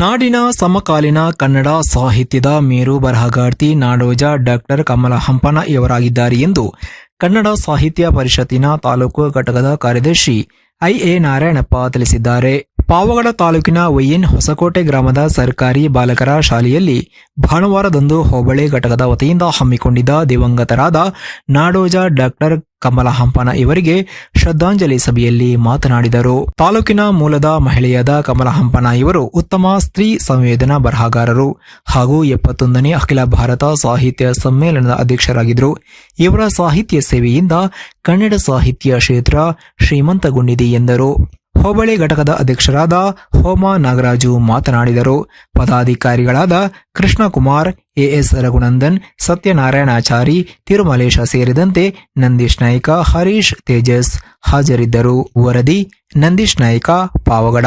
ನಾಡಿನ ಸಮಕಾಲೀನ ಕನ್ನಡ ಸಾಹಿತ್ಯದ ಮೇರು ಬರಹಗಾರ್ತಿ ನಾಡೋಜ ಡಾಕ್ಟರ್ ಕಮಲ ಹಂಪನ ಇವರಾಗಿದ್ದಾರೆ ಎಂದು ಕನ್ನಡ ಸಾಹಿತ್ಯ ಪರಿಷತ್ತಿನ ತಾಲೂಕು ಘಟಕದ ಕಾರ್ಯದರ್ಶಿ ಐಎ ನಾರಾಯಣಪ್ಪ ತಿಳಿಸಿದ್ದಾರೆ. ಪಾವಗಡ ತಾಲೂಕಿನ ವೈಎನ್ ಹೊಸಕೋಟೆ ಗ್ರಾಮದ ಸರ್ಕಾರಿ ಬಾಲಕರ ಶಾಲೆಯಲ್ಲಿ ಭಾನುವಾರದಂದು ಹೋಬಳಿ ಘಟಕದ ವತಿಯಿಂದ ಹಮ್ಮಿಕೊಂಡಿದ್ದ ದಿವಂಗತರಾದ ನಾಡೋಜ ಡಾಕ್ಟರ್ ಕಮಲ ಹಂಪನ ಇವರಿಗೆ ಶ್ರದ್ಧಾಂಜಲಿ ಸಭೆಯಲ್ಲಿ ಮಾತನಾಡಿದರು. ತಾಲೂಕಿನ ಮೂಲದ ಮಹಿಳೆಯಾದ ಕಮಲ ಹಂಪನ ಇವರು ಉತ್ತಮ ಸ್ತ್ರೀ ಸಂವೇದನಾ ಬರಹಗಾರರು ಹಾಗೂ ಎಪ್ಪತ್ತೊಂದನೇ ಅಖಿಲ ಭಾರತ ಸಾಹಿತ್ಯ ಸಮ್ಮೇಳನದ ಅಧ್ಯಕ್ಷರಾಗಿದ್ದರು. ಇವರ ಸಾಹಿತ್ಯ ಸೇವೆಯಿಂದ ಕನ್ನಡ ಸಾಹಿತ್ಯ ಕ್ಷೇತ್ರ ಶ್ರೀಮಂತಗೊಂಡಿದೆ ಎಂದರು. ಹೋಬಳಿ ಘಟಕದ ಅಧ್ಯಕ್ಷರಾದ ಹೋಮ ನಾಗರಾಜು ಮಾತನಾಡಿದರು. ಪದಾಧಿಕಾರಿಗಳಾದ ಕೃಷ್ಣಕುಮಾರ್, ಎಎಸ್ ರಘುನಂದನ್, ಸತ್ಯನಾರಾಯಣಾಚಾರಿ, ತಿರುಮಲೇಶ ಸೇರಿದಂತೆ ನಂದೀಶ್ ನಾಯ್ಕ, ಹರೀಶ್ ತೇಜಸ್ ಹಾಜರಿದ್ದರು. ವರದಿ, ನಂದೀಶ್ ನಾಯ್ಕ, ಪಾವಗಡ.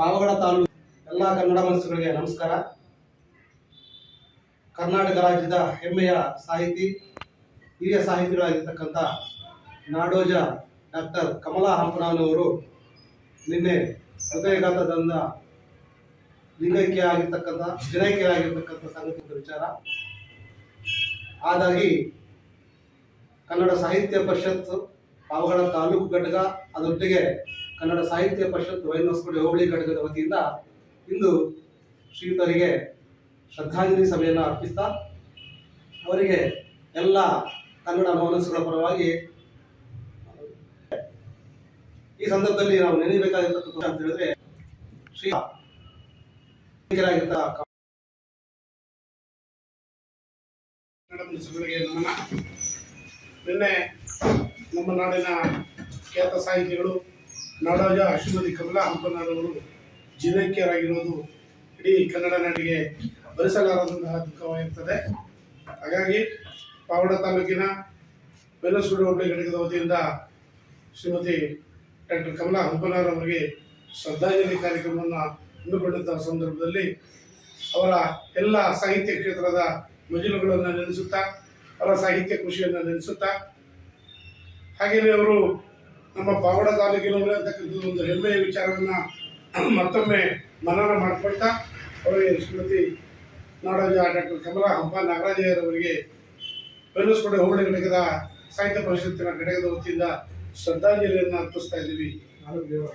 ಪಾವಗಡ ತಾಲೂಕು ಎಲ್ಲ ಕನ್ನಡ ಮನಸ್ಸುಗಳಿಗೆ ನಮಸ್ಕಾರ. ಕರ್ನಾಟಕ ರಾಜ್ಯದ ಹೆಮ್ಮೆಯ ಸಾಹಿತಿ ಹಿರಿಯ ಸಾಹಿತಿಗಳಾಗಿರ್ತಕ್ಕಂಥ ನಾಡೋಜ ಡಾಕ್ಟರ್ ಕಮಲಾ ಹಂಪನವರು ನಿನ್ನೆ ಹೃದಯಘಾತದಿಂದ ಲಿಂಗೈಕ್ಯ ಆಗಿರ್ತಕ್ಕಂಥ, ಜನೈಕ್ಯ ಆಗಿರ್ತಕ್ಕಂಥ ಸಂಗತಿ ವಿಚಾರ. ಹಾಗಾಗಿ ಕನ್ನಡ ಸಾಹಿತ್ಯ ಪರಿಷತ್ ಪಾವಗಡ ತಾಲೂಕು ಘಟಕ, ಅದರೊಟ್ಟಿಗೆ ಕನ್ನಡ ಸಾಹಿತ್ಯ ಪರಿಷತ್ ವೈನಸ್ಕೋಡಿ ಹೋಬಳಿ ಘಟಕದ ವತಿಯಿಂದ ಇಂದು ಶ್ರೀಯುತರಿಗೆ ಶ್ರದ್ಧಾಂಜಲಿ ಸಭೆಯನ್ನು ಅರ್ಪಿಸ್ತಾ, ಅವರಿಗೆ ಎಲ್ಲ ಕನ್ನಡ ಮನಸ್ಸುಗಳ ಪರವಾಗಿ ಈ ಸಂದರ್ಭದಲ್ಲಿ ನಾವು ನೆನೆಯಬೇಕಾಗಿರ್ತಕ್ಕಂಥ ಹೇಳಿದ್ರೆ, ಶ್ರೀ ನಿನ್ನೆ ನಮ್ಮ ನಾಡಿನ ಖ್ಯಾತ ಸಾಹಿತಿಗಳು ನಾಡೋಜ ಅಶ್ವತಿ ಕಮಲಾ ಹಂಪನಾಡವರು ಜಿನೈಕ್ಯರಾಗಿರುವುದು ಇಡೀ ಕನ್ನಡ ನಾಡಿಗೆ ಭರಿಸಲಾರದಂತಹ ದುಃಖವಾಗಿರ್ತದೆ. ಹಾಗಾಗಿ ಪಾವಡ ತಾಲೂಕಿನ ಬೆಲ್ಲಸೂಡು ಹೋಬಳಿ ಘಟಕದ ವತಿಯಿಂದ ಶ್ರೀಮತಿ ಡಾಕ್ಟರ್ ಕಮಲಾ ಹಂಪನಾರ್ ಅವರಿಗೆ ಶ್ರದ್ಧಾಂಜಲಿ ಕಾರ್ಯಕ್ರಮವನ್ನು ಹಮ್ಮಿಕೊಂಡಂತಹ ಸಂದರ್ಭದಲ್ಲಿ ಅವರ ಎಲ್ಲ ಸಾಹಿತ್ಯ ಕ್ಷೇತ್ರದ ಮಜಲುಗಳನ್ನು ನೆನೆಸುತ್ತಾ, ಅವರ ಸಾಹಿತ್ಯ ಖುಷಿಯನ್ನು ನೆನೆಸುತ್ತಾ, ಹಾಗೆಯೇ ಅವರು ನಮ್ಮ ಪಾವಡ ತಾಲೂಕಿನವರೇ ಅಂತಕ್ಕಂಥದ್ದು ಒಂದು ಹೆಮ್ಮೆಯ ವಿಚಾರವನ್ನು ಮತ್ತೊಮ್ಮೆ ಮನನ ಮಾಡಿಕೊಳ್ತಾ, ಅವರಿಗೆ ಶ್ರೀಮತಿ ನಾಡೋಜ ಡಾಕ್ಟರ್ ಕಮಲಾ ಹಂಪ ನಾಗರಾಜಯ್ಯರವರಿಗೆ ಬೆಲ್ಲಸ್ಕೋಟೆ ಹೋಬಳಿ ಘಟಕದ ಸಾಹಿತ್ಯ ಪರಿಷತ್ತಿನ ಘಟಕದ ವತಿಯಿಂದ ಶ್ರದ್ಧಾಂಜಲಿಯನ್ನು ಅರ್ಪಿಸ್ತಾ ಇದ್ದೀವಿ.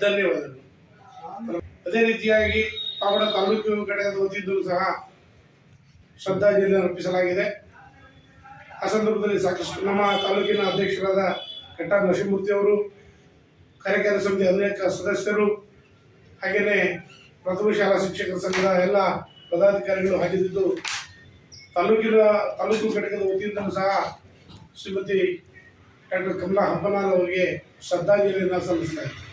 ಧನ್ಯವಾದಗಳು. ಅದೇ ರೀತಿಯಾಗಿ ಪಾವಡ ತಾಲೂಕು ಘಟಕದ ವತಿಯಿಂದಲೂ ಸಹ ಶ್ರದ್ಧಾಂಜಲಿಯನ್ನು ಅರ್ಪಿಸಲಾಗಿದೆ. ಆ ಸಂದರ್ಭದಲ್ಲಿ ಸಾಕಷ್ಟು ನಮ್ಮ ತಾಲೂಕಿನ ಅಧ್ಯಕ್ಷರಾದ ಕಟ್ಟ ನರಸಿಂಹಮೂರ್ತಿ ಅವರು ಕಾರ್ಯಕಾರಿ ಸಮಿತಿ ಅನೇಕ ಸದಸ್ಯರು ಹಾಗೆಯೇ ಪ್ರಥಮ ಶಾಲಾ ಶಿಕ್ಷಕರ ಸಂಘದ ಎಲ್ಲ ಪದಾಧಿಕಾರಿಗಳು ಹಾಜರಿದ್ದು ತಾಲೂಕಿನ ತಾಲೂಕು ಘಟಕದ ವತಿಯಿಂದಲೂ ಸಹ ಶ್ರೀಮತಿ ಡಾಕ್ಟರ್ ಕಮಲಾ ಹಬ್ಬನಾಥ್ ಅವರಿಗೆ ಶ್ರದ್ಧಾಂಜಲಿಯನ್ನು ಸಲ್ಲಿಸಲಾಯಿತು